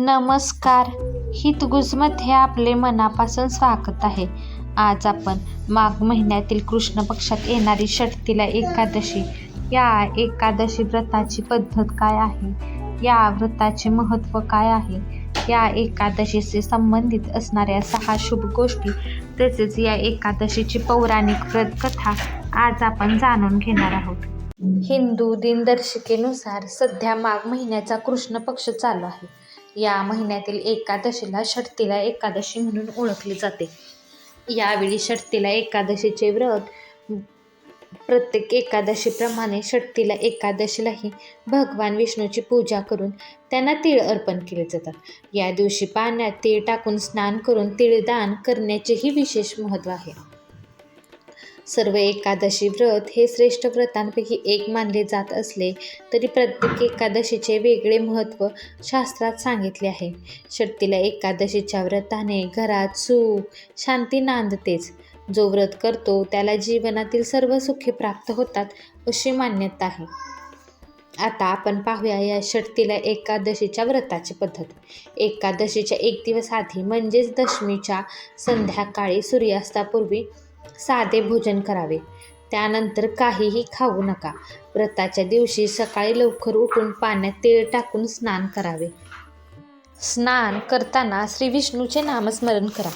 नमस्कार. हितगुजमध्ये आपले मनापासून स्वागत आहे. आज आपण माघ महिन्यातील कृष्ण पक्षात येणारी षटतीला एकादशी. या एकादशी व्रताची पद्धत काय आहे? या व्रताचे महत्त्व काय आहे? या एकादशीशी संबंधित असणाऱ्या सहा शुभ गोष्टी तसेच या एकादशीची पौराणिक व्रतकथा आज आपण जाणून घेणार आहोत. हिंदू दिनदर्शिकेनुसार सध्या माघ महिन्याचा कृष्ण पक्ष चालू आहे. या महिन्यातील एकादशीला षटतीला एकादशी म्हणून ओळखले जाते. यावेळी षटतीला एकादशीचे व्रत प्रत्येक एकादशीप्रमाणे षटतीला एकादशीलाही भगवान विष्णूची पूजा करून त्यांना तीळ अर्पण केले जातात. या दिवशी पाण्यात तीळ टाकून स्नान करून तीळदान करण्याचेही विशेष महत्त्व आहे. सर्व एकादशी व्रत हे श्रेष्ठ व्रतांपैकी एक मानले जात असले तरी प्रत्येक एकादशीचे वेगळे महत्त्व शास्त्रात सांगितले आहे. शक्तीला एकादशीच्या व्रताने घरात सुख शांती नांदतेच. जो व्रत करतो त्याला जीवनातील सर्व सुखे प्राप्त होतात अशी मान्यता आहे. आता आपण पाहूया या षटतीला एकादशीच्या व्रताची पद्धत. एकादशीच्या एक दिवस आधी म्हणजेच दशमीच्या संध्याकाळी सूर्यास्तापूर्वी साधे भोजन करावे. त्यानंतर काहीही खाऊ नका. व्रताच्या दिवशी सकाळी लवकर उठून पाण्यात तेल टाकून स्नान करावे. स्नान करताना श्री विष्णूचे नामस्मरण करा.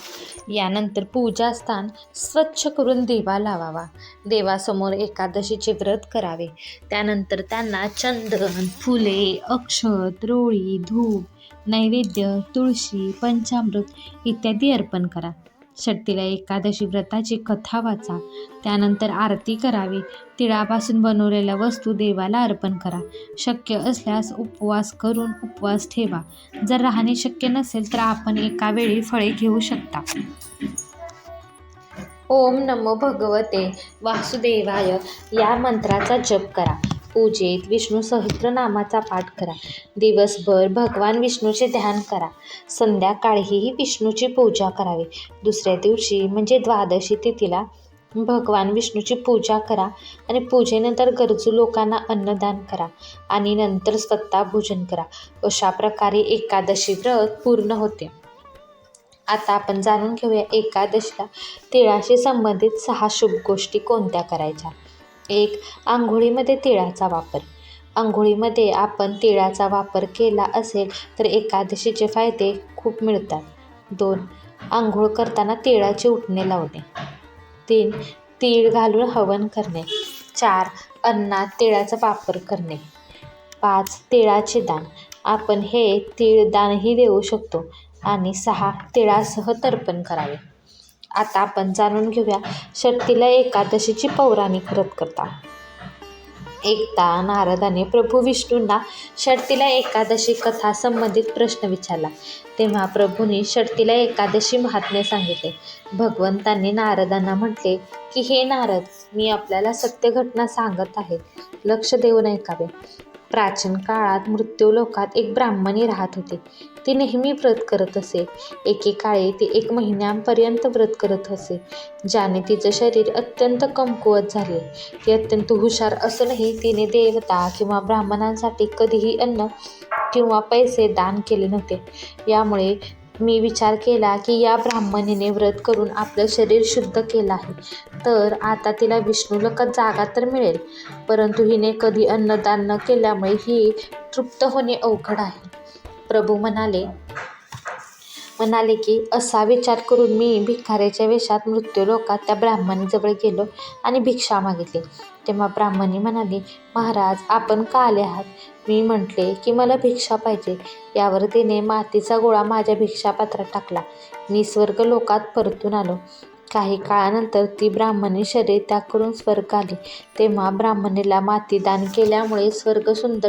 यानंतर पूजास्थान स्वच्छ करून देवा लावावा. देवासमोर एकादशीचे व्रत करावे. त्यानंतर त्यांना चंदन फुले अक्षत रोळी धूप नैवेद्य तुळशी पंचामृत इत्यादी अर्पण करा. षटतीला एकादशी व्रताची कथा वाचा. त्यानंतर आरती करावी. तिळापासून बनवलेल्या वस्तू देवाला अर्पण करा. शक्य असल्यास उपवास करून उपवास ठेवा. जर राहणे शक्य नसेल तर आपण एका वेळी फळे घेऊ शकता. ओम नमो भगवते. वासुदेवाय या मंत्राचा जप करा. पूजेत विष्णू सहस्त्रनामाचा पाठ करा. दिवसभर भगवान विष्णूचे ध्यान करा. संध्याकाळीही विष्णूची पूजा करावी. दुसऱ्या दिवशी म्हणजे द्वादशी तिथीला भगवान विष्णूची पूजा करा आणि पूजेनंतर गरजू लोकांना अन्नदान करा आणि नंतर स्वतः भोजन करा. अशा प्रकारे एकादशी व्रत पूर्ण होते. आता आपण जाणून घेऊया एकादशीला तिळाशी संबंधित सहा शुभ गोष्टी कोणत्या करायच्या? एक आंघोळीमध्ये तिळाचा वापर. आंघोळीमध्ये आपण तिळाचा वापर केला असेल तर एकादशीचे फायदे खूप मिळतात. दोन आंघोळ करताना तिळाचे उठणे लावणे. तीन तीळ घालून हवन करणे. चार अन्नात तिळाचा वापर करणे. पाच तिळाचे दान. आपण हे तीळ दानही देऊ शकतो. आणि सहा तिळासह तर्पण करावे. आता आपण जाणून घेऊया षटतीला एकादशीची पौराणिक व्रत करता एकदा नारदाने प्रभू विष्णूंना षटतीला एकादशी कथा संबंधित प्रश्न विचारला. तेव्हा प्रभूंनी षटतीला एकादशी महात्म्य सांगितले. भगवंतांनी नारदांना म्हटले की हे नारद मी आपल्याला सत्य घटना सांगत आहे. लक्ष देऊन ऐकावे प्राचीन काळात मृत्यूलोकात एक ब्राह्मणी राहत होते. ती नेहमी व्रत करत असे. एकेकाळी ती एक महिन्यांपर्यंत व्रत करत असे. ज्याने तिचं शरीर अत्यंत कमकुवत झाले. ती अत्यंत हुशार असूनही तिने देवता किंवा ब्राह्मणांसाठी कधीही अन्न किंवा पैसे दान केले नव्हते. यामुळे मी विचार केला की या ब्राह्मणीने व्रत करून आपलं शरीर शुद्ध केलं आहे. तर आता तिला विष्णुलोकात जागा तर मिळेल परंतु हिने कधी अन्नदान न केल्यामुळे ही तृप्त होणे अवघड आहे. प्रभू म्हणाले म्हणाले की असा विचार करून मी भिकाऱ्याच्या वेशात मृत्यूलोकात त्या ब्राह्मणीजवळ गेलो आणि भिक्षा मागितली. तेव्हा ब्राह्मणी म्हणाली महाराज आपण का आले आहात? मी म्हटले की मला भिक्षा पाहिजे. यावर तिने मातीचा गोळा माझ्या भिक्षापात्रात टाकला. मी स्वर्ग लोकात परतून आलो. काही काळानंतर ती ब्राह्मणी शरीर त्याकडून स्वर्ग आली. तेव्हा ब्राह्मणीला माती दान केल्यामुळे स्वर्ग सुंदर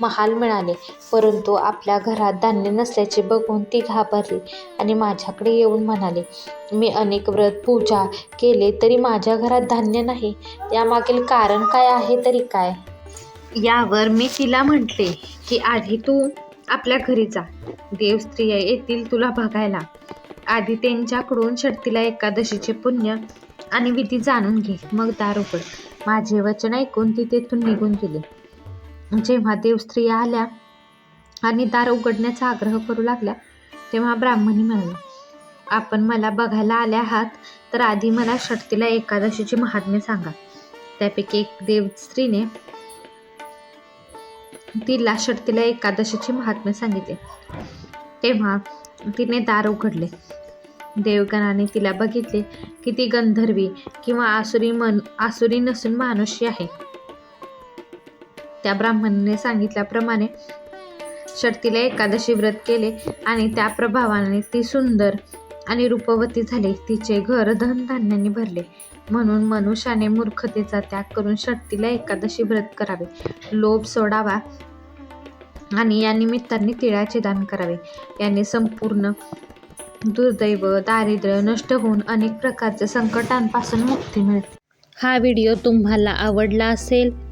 महाल मिळाले. परंतु आपल्या घरात धान्य नसल्याचे बघून ती घाबरली आणि माझ्याकडे येऊन म्हणाले मी अनेक व्रत पूजा केले तरी माझ्या घरात धान्य नाही. यामागील कारण काय आहे तरी काय यावर मी तिला म्हटले की आधी तू आपल्या घरी जा. देवस्त्रिया येतील तुला बघायला. आधी त्यांच्याकडून षटतीला एकादशीचे पुण्य आणि विधी जाणून घे. मग दार उघड माझे वचन ऐकून ती तेथून निघून गेली. जेव्हा देवस्त्रिया आल्या आणि दार उघडण्याचा आग्रह करू लागल्या तेव्हा ब्राह्मणी म्हणाली आपण मला बघायला आले आहात तर आधी मला षटतीला एकादशीची महात्म्य सांगा. त्यापैकी एक देव स्त्रीने तिला षटतीला एकादशीची महात्म्य सांगितले. तेव्हा तिने दार उघडले. देवगणाने तिला बघितले की ती गंधर्वी किंवा आसुरी मन आसुरी नसून मानुषी आहे. त्या ब्राह्मणने सांगितल्याप्रमाणे षटतीला एकादशी व्रत केले आणि त्या प्रभावाने ती सुंदर आणि रूपवती झाली. तिचे घर धनधान्याने भरले. म्हणून मनुष्याने मूर्खतेचा त्याग करून षटतीला एकादशी व्रत करावे. लोभ सोडावा आणि या निमित्ताने तिळाचे दान करावे. याने संपूर्ण दुर्दैव दारिद्र्य नष्ट होऊन अनेक प्रकारच्या संकटांपासून मुक्ती मिळते. हा व्हिडिओ तुम्हाला आवडला असेल